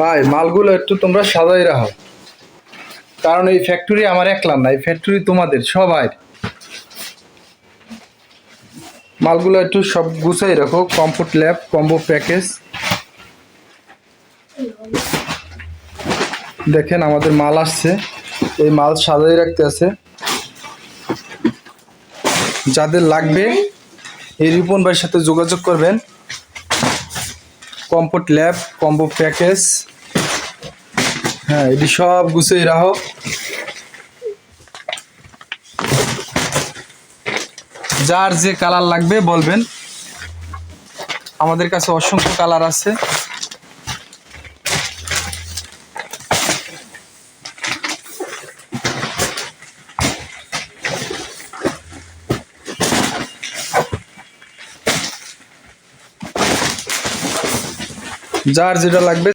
ভাই, মালগুলো একটু তোমরা সাজাই রাখো। কারণ এই ফ্যাক্টরি আমার একলার না, এই ফ্যাক্টরি তোমাদের, সবাই। মালগুলো একটু সব গুছাই রাখো কমফোর্ট ল্যাব কম্বো প্যাকেজ দেখেন আমাদের মাল আসছে, এই মাল সাজাই রাখতে আছে। যাদের লাগবে, এই রিপন ভাইয়ের সাথে যোগাযোগ করবেন। কমফোর্ট ল্যাব কম্বো প্যাকেজ হ্যাঁ এটি সব গুছিয়ে রাখো। যার যে কালার লাগবে বলবেন। আমাদের কাছে অসংখ্য কালার আছে। যার যেটা লাগবে